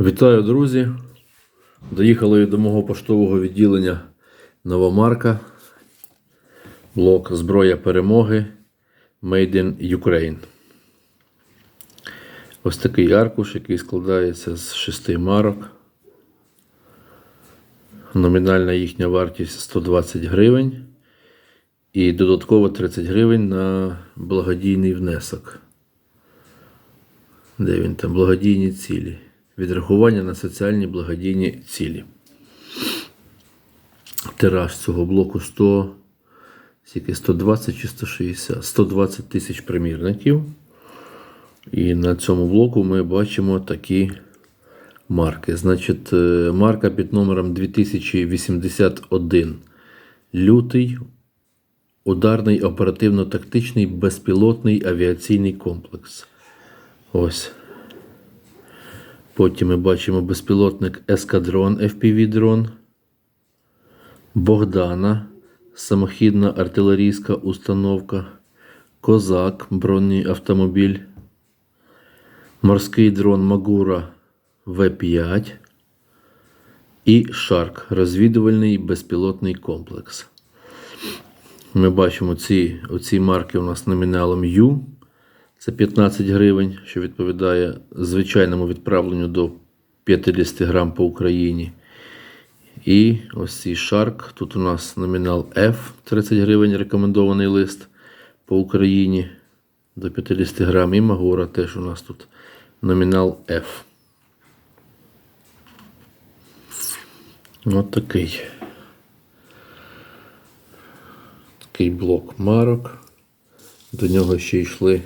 Вітаю, друзі! Доїхали до мого поштового відділення Новомарка. Блок Зброя перемоги Made in Ukraine. Ось такий аркуш, який складається з шести марок. Номінальна їхня вартість 120 гривень. І додатково 30 гривень на благодійний внесок. Де він там? Благодійні цілі. Відрахування на соціальні благодійні цілі. Тираж цього блоку 100, скільки 120 чи 160, 120 тисяч примірників. І на цьому блоку ми бачимо такі марки. Значить, е, марка під номером 2081. Лютий ударний оперативно-тактичний безпілотний авіаційний комплекс. Ось. Потім ми бачимо безпілотник Ескадрон FPV-дрон, Богдана, самохідна артилерійська установка, Козак, бронний автомобіль, морський дрон Магура В5 і Шарк розвідувальний безпілотний комплекс. Ми бачимо ці, оці марки у нас номіналом U. Це 15 гривень, що відповідає звичайному відправленню до 50 грам по Україні. І ось цей шарк. Тут у нас номінал F 30 гривень, рекомендований лист по Україні до 50 грам. І Магора теж у нас тут номінал F. От такий. Такий блок марок. До нього ще йшли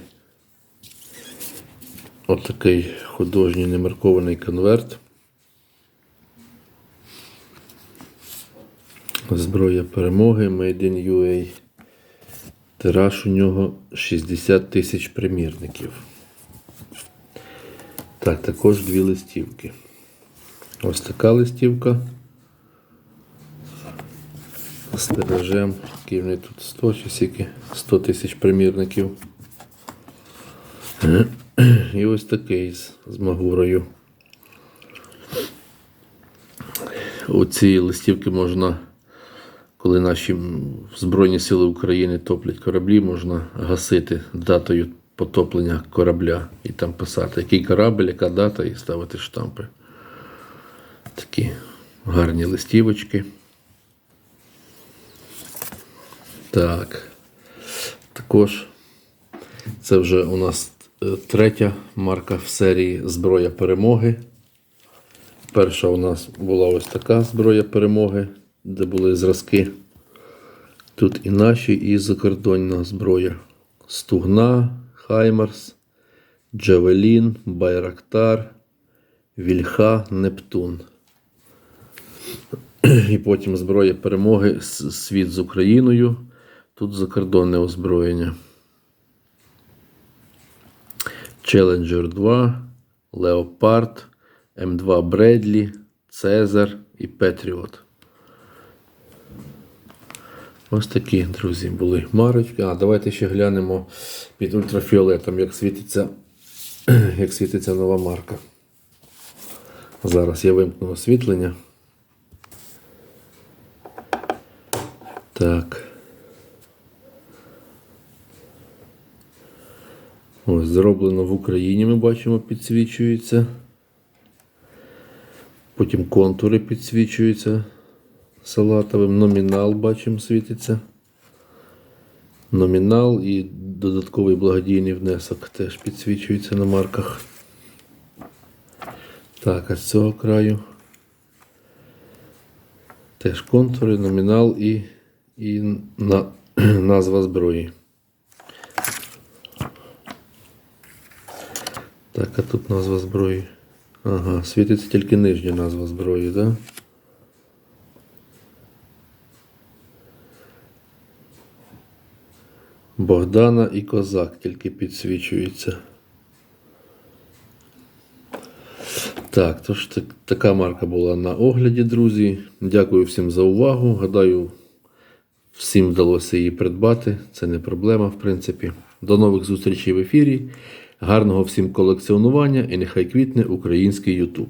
отакий художній немаркований конверт. Зброя перемоги Made in UA. Тираж у нього 60 тисяч примірників. Так, також дві листівки. Ось така листівка. З тиражем, який в неї тут 100 чи скільки? 100 тисяч примірників. І ось такий з, з Магурою. У ці листівки можна, коли наші Збройні Сили України топлять кораблі, можна гасити датою потоплення корабля і там писати, який корабль, яка дата, і ставити штампи. Такі гарні листівочки. Так. Також це вже у нас третя марка в серії Зброя перемоги. Перша у нас була ось така зброя перемоги, де були зразки. Тут і наші, і закордонна зброя. Стугна, Хаймарс, Джавелін, Байрактар, Вільха, Нептун. І потім зброя перемоги світ з Україною. Тут закордонне озброєння. Challenger 2, Leopard, М2 Бредлі, Цезар і Петріот. Ось такі, друзі, були марочки. А, давайте ще глянемо під ультрафіолетом, як світиться, як світиться нова марка. Зараз я вимкну освітлення. Так. Ось, зроблено в Україні, ми бачимо, підсвічується. Потім контури підсвічуються салатовим. Номінал бачимо світиться. Номінал і додатковий благодійний внесок теж підсвічується на марках. Так, а з цього краю теж контури, номінал і, і на, назва зброї. Так, а тут назва зброї. Ага, світиться тільки нижня назва зброї, так? Да? Богдана і Козак тільки підсвічуються. Так, тож так, така марка була на огляді, друзі. Дякую всім за увагу. Гадаю, всім вдалося її придбати. Це не проблема, в принципі. До нових зустрічей в ефірі. Гарного всім колекціонування і нехай квітне український YouTube.